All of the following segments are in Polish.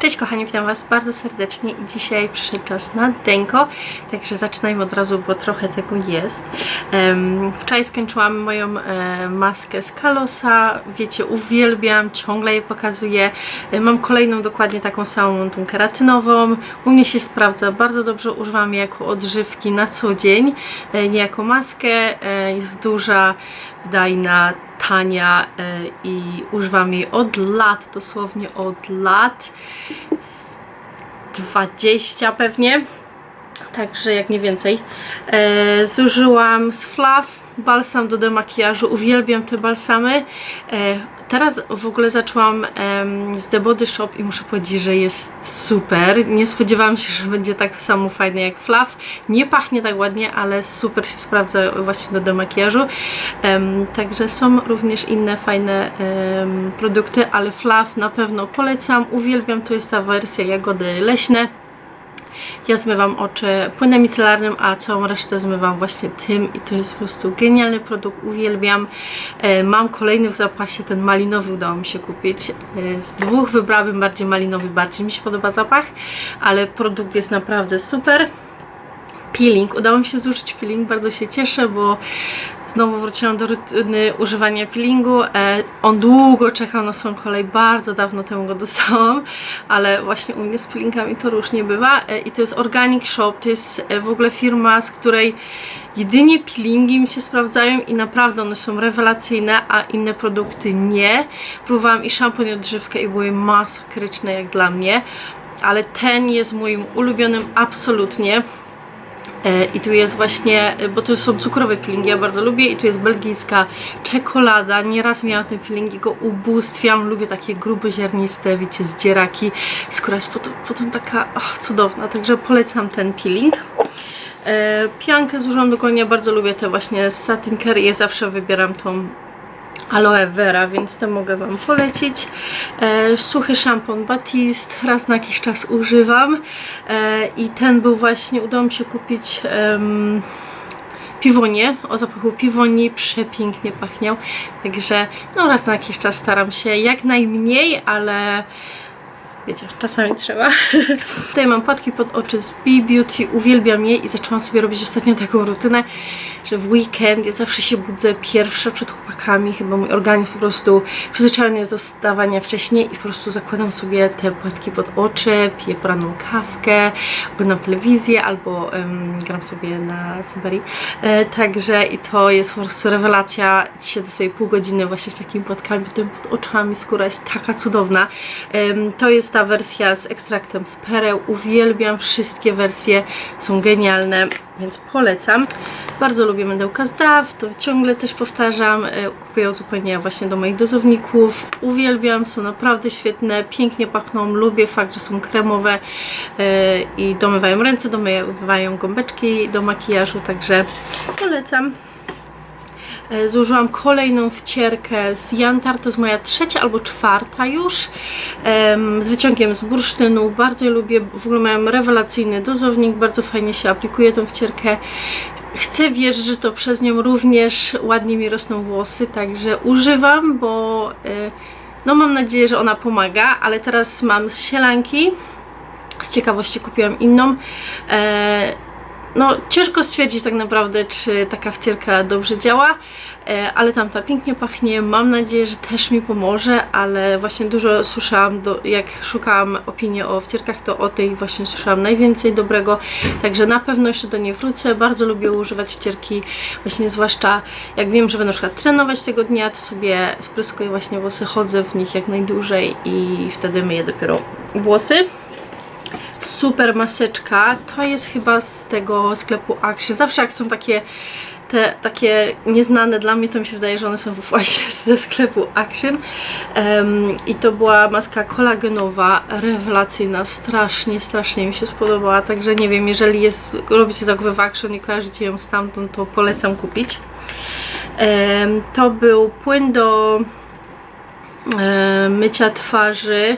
Cześć kochani, witam Was bardzo serdecznie i dzisiaj przyszedł czas na denko, także zaczynajmy od razu, bo trochę tego jest. Wczoraj skończyłam moją e, maskę z Kalosa, wiecie, uwielbiam, ciągle je pokazuję. E, mam kolejną dokładnie taką samą, tą keratynową. U mnie się sprawdza bardzo dobrze, używam jej jako odżywki na co dzień, e, nie jako maskę. Jest duża, wydajna, tania e, i używam jej od lat, dosłownie od lat. Z 20 pewnie. Także jak nie więcej. E, zużyłam z Fluff balsam do demakijażu. Uwielbiam te balsamy. Teraz w ogóle zaczęłam em, z The Body Shop i muszę powiedzieć, że jest super. Nie spodziewałam się, że będzie tak samo fajny jak Fluff. Nie pachnie tak ładnie, ale super się sprawdza właśnie do demakijażu. Em, także są również inne fajne produkty, ale Fluff na pewno polecam. Uwielbiam, to jest ta wersja jagody leśne. Ja zmywam oczy płynem micelarnym, a całą resztę zmywam właśnie tym i to jest po prostu genialny produkt, uwielbiam. E, Mam kolejny w zapasie, ten malinowy udało mi się kupić. E, Z dwóch wybrałabym bardziej malinowy, bardziej mi się podoba zapach, ale produkt jest naprawdę super. Peeling, udało mi się zużyć peeling, bardzo się cieszę, bo znowu wróciłam do rutyny używania peelingu. E, on długo czekał na swoją kolej, bardzo dawno temu go dostałam, ale właśnie u mnie z peelingami to różnie bywa. E, I to jest Organic Shop, to jest e, w ogóle firma, z której jedynie peelingi mi się sprawdzają i naprawdę one są rewelacyjne, a inne produkty nie. Próbowałam i szampon i odżywkę i były masakryczne jak dla mnie, ale ten jest moim ulubionym absolutnie. E, I tu jest właśnie, e, bo to są cukrowe peelingi, ja bardzo lubię i tu jest belgijska czekolada. Nieraz miałam ten peeling i go ubóstwiam. Lubię takie grube, ziarniste, wiecie, zdzieraki. Skóra jest potem, potem taka ach, cudowna, także polecam ten peeling. E, piankę zużyłam dokładnie, bardzo lubię te właśnie z satin care i ja zawsze wybieram tą aloe vera, więc to mogę Wam polecić. E, suchy szampon Batiste, raz na jakiś czas używam. E, i ten był właśnie, udało mi się kupić em, piwonie, o zapachu piwoni, przepięknie pachniał, także no raz na jakiś czas staram się jak najmniej, ale wiecie, czasami trzeba. Tutaj mam płatki pod oczy z B-Beauty, uwielbiam je i zaczęłam sobie robić ostatnio taką rutynę, że w weekend ja zawsze się budzę pierwsza przed chłopakami, chyba mój organizm po prostu przyzwyczajony jest do stawania wcześniej i po prostu zakładam sobie te płatki pod oczy, piję poranną kawkę, oglądam telewizję albo em, gram sobie na Syberii. E, także i to jest po prostu rewelacja. Siedzę sobie pół godziny właśnie z takimi płatkami, potem pod oczami, skóra jest taka cudowna. Em, to jest ta wersja z ekstraktem z pereł. Uwielbiam wszystkie wersje, są genialne, więc polecam. Bardzo lubię mydełka z DAW, to ciągle też powtarzam. E, Kupuję uzupełnienia właśnie do moich dozowników. Uwielbiam, są naprawdę świetne, pięknie pachną. Lubię fakt, że są kremowe e, i domywają ręce, domywają gąbeczki do makijażu, także polecam. E, Zużyłam kolejną wcierkę z Jantar, to jest moja trzecia albo czwarta już, z wyciągiem z bursztynu, bardzo lubię, w ogóle miałam rewelacyjny dozownik, bardzo fajnie się aplikuje tą wcierkę. Chcę wierzyć, że to przez nią również ładnie mi rosną włosy, także używam, bo e, no mam nadzieję, że ona pomaga, ale teraz mam z sielanki, z ciekawości kupiłam inną. No, ciężko stwierdzić tak naprawdę, czy taka wcierka dobrze działa, e, ale tamta pięknie pachnie. Mam nadzieję, że też mi pomoże, ale właśnie dużo słyszałam, do, jak szukałam opinii o wcierkach, to o tej właśnie słyszałam najwięcej dobrego, także na pewno jeszcze do niej wrócę. Bardzo lubię używać wcierki, właśnie zwłaszcza jak wiem, że będę na przykład trenować tego dnia, to sobie spryskuję właśnie włosy, chodzę w nich jak najdłużej i wtedy myję dopiero włosy super maseczka. To jest chyba z tego sklepu Action. Zawsze jak są takie te takie nieznane dla mnie, to mi się wydaje, że one są właśnie ze sklepu Action. Em, I to była maska kolagenowa, rewelacyjna, strasznie, strasznie mi się spodobała. Także nie wiem, jeżeli jest, robicie zakupy w Action i kojarzycie ją stamtąd, to polecam kupić. Em, to był płyn do e, mycia twarzy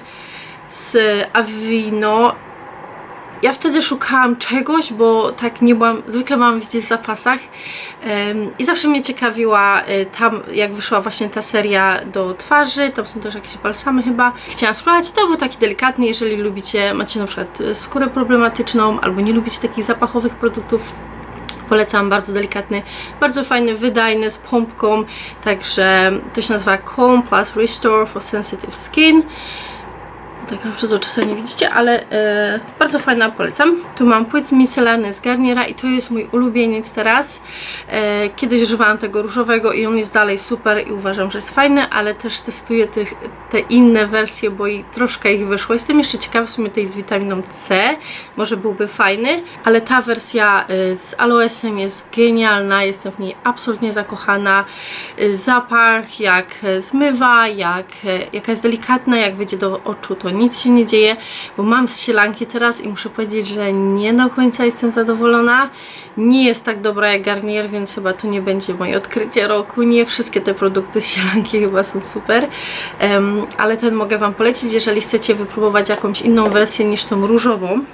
z Avino ja wtedy szukałam czegoś, bo tak nie byłam, zwykle mam widzieć w zapasach em, i zawsze mnie ciekawiła y, tam, jak wyszła właśnie ta seria do twarzy, tam są też jakieś balsamy chyba. Chciałam spróbować, to był taki delikatny, jeżeli lubicie, macie na przykład skórę problematyczną albo nie lubicie takich zapachowych produktów, Polecam, bardzo delikatny, bardzo fajny, wydajny, z pompką, także to się nazywa Calm Plus Restore for Sensitive Skin. Taka przez oczy sobie nie widzicie, ale e, bardzo fajna, polecam. Tu mam płyt micelarny z Garniera i to jest mój ulubieniec teraz. E, kiedyś używałam tego różowego i on jest dalej super i uważam, że jest fajny, ale też testuję tych, te inne wersje, bo i troszkę ich wyszło. Jestem jeszcze ciekawa w sumie tej z witaminą C, może byłby fajny, ale ta wersja e, z aloesem jest genialna, jestem w niej absolutnie zakochana. E, zapach jak zmywa, jak, jaka jest delikatna, jak wyjdzie do oczu, to nic się nie dzieje, bo mam z sielanki teraz i muszę powiedzieć, że nie do końca jestem zadowolona. Nie jest tak dobra jak Garnier, więc chyba to nie będzie moje odkrycie roku. Nie wszystkie te produkty z sielanki chyba są super, Em, ale ten mogę Wam polecić, jeżeli chcecie wypróbować jakąś inną wersję niż tą różową.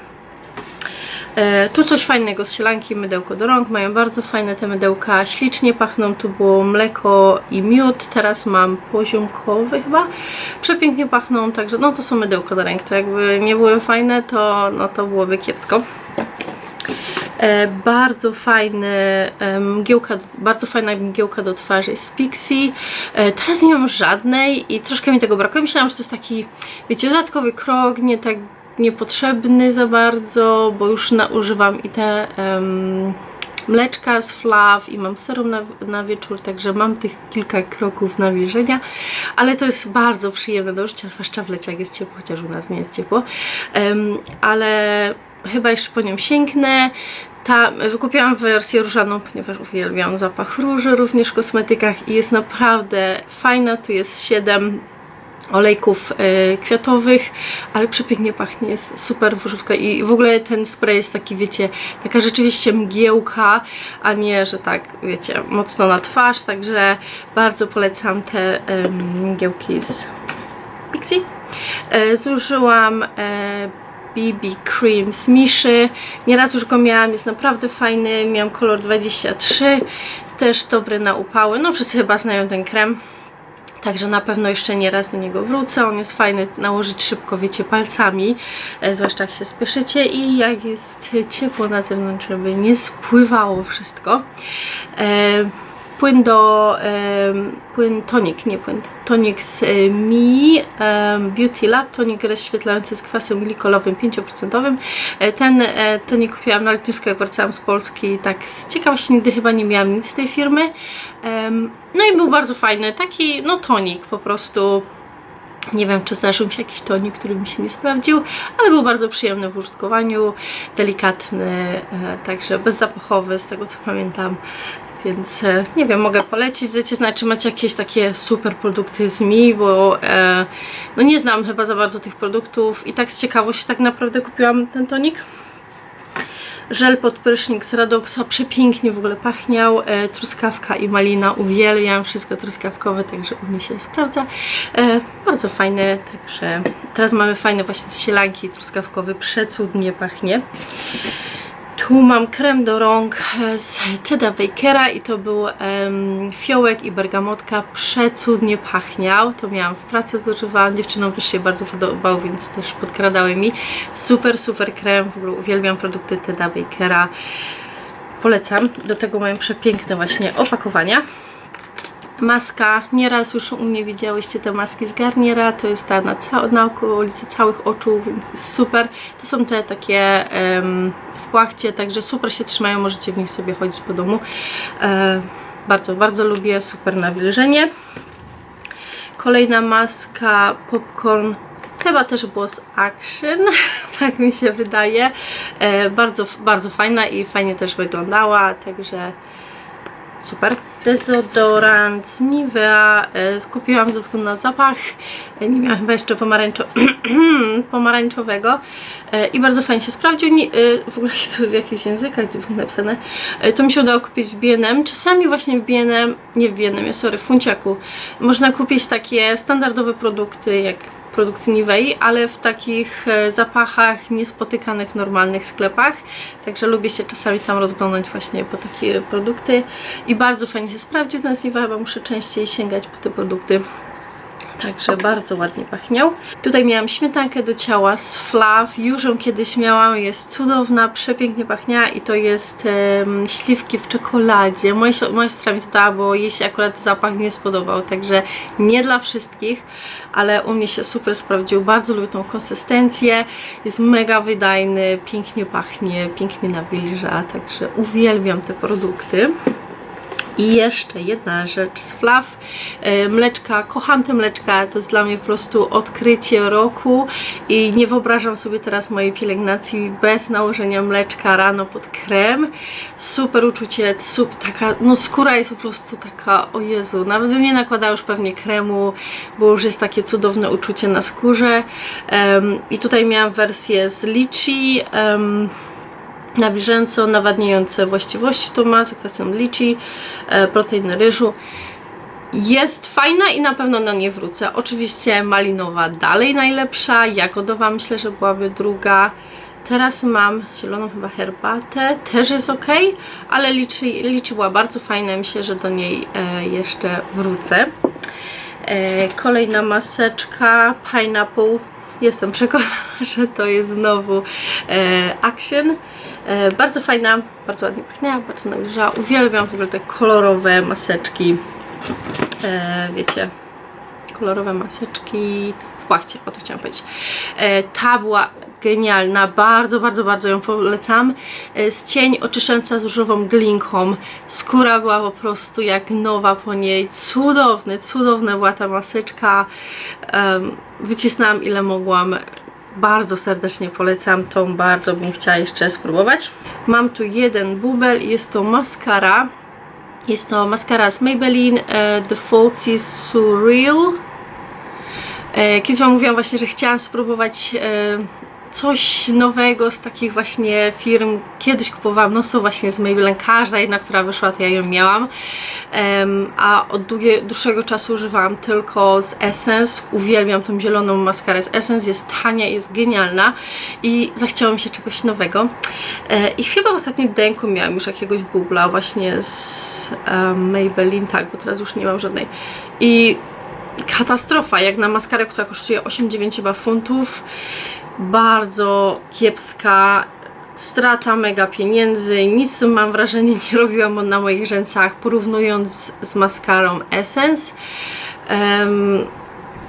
E, tu coś fajnego z sielanki, mydełko do rąk, mają bardzo fajne te mydełka, ślicznie pachną, tu było mleko i miód, teraz mam poziomkowy chyba, przepięknie pachną, także no to są mydełko do ręk, to jakby nie były fajne, to no to byłoby kiepsko. E, bardzo fajny e, mgiełka, bardzo fajna mgiełka do twarzy z Pixie. E, teraz nie mam żadnej i troszkę mi tego brakuje. Myślałam, że to jest taki, wiecie, dodatkowy krok, nie tak niepotrzebny za bardzo, bo już naużywam i te em, mleczka z flaw i mam serum na, na wieczór, także mam tych kilka kroków nawilżenia, ale to jest bardzo przyjemne do użycia, zwłaszcza w lecie, jak jest ciepło, chociaż u nas nie jest ciepło, Em, ale chyba jeszcze po nią sięgnę. Ta, wykupiłam wersję różaną, ponieważ uwielbiam zapach róży również w kosmetykach i jest naprawdę fajna. Tu jest 7 olejków e, kwiatowych, ale przepięknie pachnie, jest super używka i w ogóle ten spray jest taki, wiecie, taka rzeczywiście mgiełka, a nie, że tak, wiecie, mocno na twarz, także bardzo polecam te mgiełki z Pixie. E, zużyłam e, BB Cream z Miszy. Nieraz już go miałam, jest naprawdę fajny. Miałam kolor 23, też dobry na upały. No wszyscy chyba znają ten krem. Także na pewno jeszcze nie raz do niego wrócę. On jest fajny nałożyć szybko, wiecie, palcami, e, zwłaszcza jak się spieszycie i jak jest ciepło na zewnątrz, żeby nie spływało wszystko. E, płyn do, płyn tonik, nie płyn, tonik z e, Mi Beauty Lab, tonik rozświetlający z kwasem glikolowym 5%. E, ten e, tonik kupiłam na lotnisku, jak wracałam z Polski, tak z ciekawości nigdy chyba nie miałam nic z tej firmy. No i był bardzo fajny, taki no tonik po prostu. Nie wiem, czy zdarzył mi się jakiś tonik, który mi się nie sprawdził, ale był bardzo przyjemny w użytkowaniu, delikatny, także bezzapachowy, z tego co pamiętam. Więc e, nie wiem, mogę polecić. Dajcie znać, czy macie jakieś takie super produkty z Mi, bo e, no nie znam chyba za bardzo tych produktów i tak z ciekawości tak naprawdę kupiłam ten tonik. Żel pod prysznic z Radoxa przepięknie w ogóle pachniał. E, truskawka i malina uwielbiam. Wszystko truskawkowe, także u mnie się sprawdza. E, bardzo fajne, także teraz mamy fajny właśnie sielanki truskawkowy. Przecudnie pachnie. Tu mam krem do rąk e, z Teda Bakera i to był em, fiołek i bergamotka. Przecudnie pachniał. To miałam w pracy, zużywałam. Dziewczynom też się bardzo podobał, więc też podkradały mi. Super, super krem. W ogóle uwielbiam produkty Teda Bakera. Polecam. Do tego mają przepiękne właśnie opakowania. Maska, nieraz już u mnie widziałyście te maski z Garniera, to jest ta na, ca- na okolicy całych oczu, więc super. To są te takie em, w płachcie, także super się trzymają, możecie w nich sobie chodzić po domu. E, bardzo, bardzo lubię, super nawilżenie. Kolejna maska Popcorn, chyba też było z Action, tak mi się wydaje. E, bardzo, bardzo fajna i fajnie też wyglądała, także super. Dezodorant Nivea e, kupiłam ze względu na zapach. E, nie miałam chyba jeszcze pomarańczo pomarańczowego e, i bardzo fajnie się sprawdził. W ogóle tu w jakichś językach dziwnych napisane. To mi się udało kupić w B&M. Czasami właśnie w B&M, nie w B&M, sorry, w Funciaku, można kupić takie standardowe produkty jak produkty Nivei, ale w takich e, zapachach niespotykanych w normalnych sklepach. Także lubię się czasami tam rozglądać właśnie po takie produkty i bardzo fajnie się sprawdził ten Nivea, chyba muszę częściej sięgać po te produkty. Także bardzo ładnie pachniał. Tutaj miałam śmietankę do ciała z Flav. Już ją kiedyś miałam. Jest cudowna, przepięknie pachniała i to jest śliwki w czekoladzie. Moja, moja siostra mi to dała, bo jej się akurat zapach nie spodobał. Także nie dla wszystkich, ale u mnie się super sprawdził. Bardzo lubię tą konsystencję. Jest mega wydajny, pięknie pachnie, pięknie nawilża. Także uwielbiam te produkty. I jeszcze jedna rzecz z Flav, e, mleczka, kocham te mleczka, to jest dla mnie po prostu odkrycie roku i nie wyobrażam sobie teraz mojej pielęgnacji bez nałożenia mleczka rano pod krem. Super uczucie, super, taka, no skóra jest po prostu taka, o Jezu, nawet bym nie nakładała już pewnie kremu, bo już jest takie cudowne uczucie na skórze. Em, I tutaj miałam wersję z lichi, nawilżająco nawadniające właściwości to ma z lichi, e, proteiny ryżu. Jest fajna i na pewno na nie wrócę. Oczywiście malinowa dalej najlepsza, jagodowa myślę, że byłaby druga. Teraz mam zieloną chyba herbatę, też jest ok, ale liczy, liczy była bardzo fajna, myślę, że do niej e, jeszcze wrócę. E, kolejna maseczka Pineapple. Jestem przekonana, że to jest znowu Action. E, bardzo fajna, bardzo ładnie pachniała, bardzo nawilżała. Uwielbiam w ogóle te kolorowe maseczki. E, wiecie, kolorowe maseczki w płachcie, o to chciałam powiedzieć. E, ta była genialna, bardzo, bardzo, bardzo ją polecam. Z cień oczyszczająca z różową glinką. Skóra była po prostu jak nowa po niej. Cudowny, cudowna była ta maseczka. Wycisnęłam ile mogłam. Bardzo serdecznie polecam tą, bardzo bym chciała jeszcze spróbować. Mam tu jeden bubel, jest to maskara. Jest to maskara z Maybelline e, The Falsy Surreal. E, Kiedyś Wam mówiłam właśnie, że chciałam spróbować e, coś nowego z takich właśnie firm. Kiedyś kupowałam mnóstwo właśnie z Maybelline. Każda jedna, która wyszła, to ja ją miałam. Em, a od długie, dłuższego czasu używałam tylko z Essence. Uwielbiam tą zieloną maskarę z Essence. Jest tania, jest genialna i zachciało mi się czegoś nowego. E, I chyba w ostatnim denku miałam już jakiegoś bubla właśnie z em, Maybelline, tak, bo teraz już nie mam żadnej. I katastrofa, jak na maskarę, która kosztuje 8-9 chyba funtów. Bardzo kiepska, strata mega pieniędzy, nic mam wrażenie nie robiłam na moich rzęsach, porównując z maskarą Essence. Em,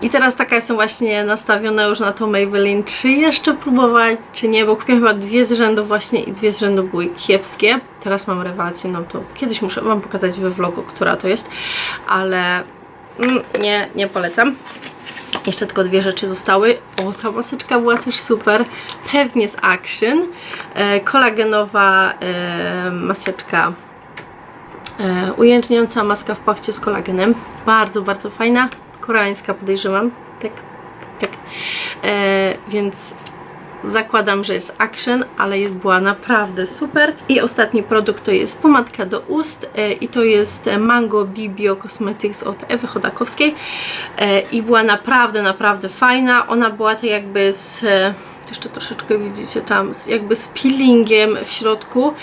I teraz taka jestem właśnie nastawiona już na to Maybelline, czy jeszcze próbować, czy nie, bo kupiłam chyba dwie z rzędu właśnie i dwie z rzędu były kiepskie. Teraz mam rewelacyjną, to kiedyś muszę Wam pokazać we vlogu, która to jest, ale mm, nie, nie polecam. Jeszcze tylko dwie rzeczy zostały. O, ta maseczka była też super. Pewnie z Action. E, kolagenowa e, maseczka e, ujętniająca maska w pachcie z kolagenem. Bardzo, bardzo fajna. Koreańska podejrzewam. Tak, tak. E, więc zakładam, że jest Action, ale jest, była naprawdę super. I ostatni produkt to jest pomadka do ust e, i to jest Mango Bibio Cosmetics od Ewy Chodakowskiej e, i była naprawdę, naprawdę fajna. Ona była tak jakby z... E, jeszcze troszeczkę widzicie tam, jakby z peelingiem w środku.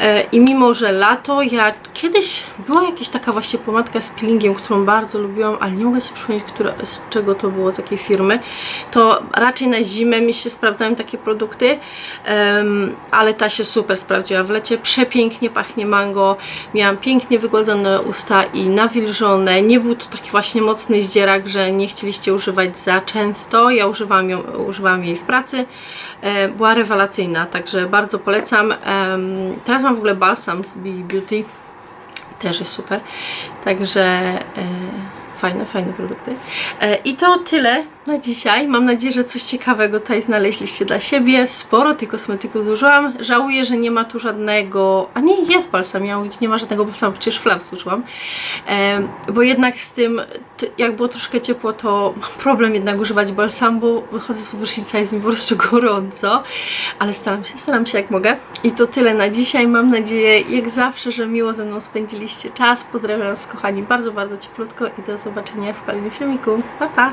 E, i mimo, że lato, ja kiedyś była jakaś taka właśnie pomadka z peelingiem, którą bardzo lubiłam, ale nie mogę sobie przypomnieć, z czego to było, z jakiej firmy, to raczej na zimę mi się sprawdzają takie produkty, ale ta się super sprawdziła. W lecie, przepięknie pachnie mango, miałam pięknie wygładzone usta i nawilżone, nie był to taki właśnie mocny zdzierak, że nie chcieliście używać za często, ja używałam, ją, używałam jej w pracy, była rewelacyjna, także bardzo polecam. Teraz mam w ogóle balsam z BB Beauty, też jest super, także e, fajne, fajne produkty. E, I to tyle na dzisiaj. Mam nadzieję, że coś ciekawego tutaj znaleźliście dla siebie. Sporo tych kosmetyków zużyłam. Żałuję, że nie ma tu żadnego... A nie, jest balsam. Miało być, nie ma żadnego balsamu, przecież flaw zużyłam. E, bo jednak z tym, jak było troszkę ciepło, to mam problem jednak używać balsamu, bo wychodzę z podprysznica jest mi po prostu gorąco. Ale staram się, staram się jak mogę. I to tyle na dzisiaj. Mam nadzieję, jak zawsze, że miło ze mną spędziliście czas. Pozdrawiam Was, kochani, bardzo, bardzo cieplutko i do zobaczenia w kolejnym filmiku. Pa, pa!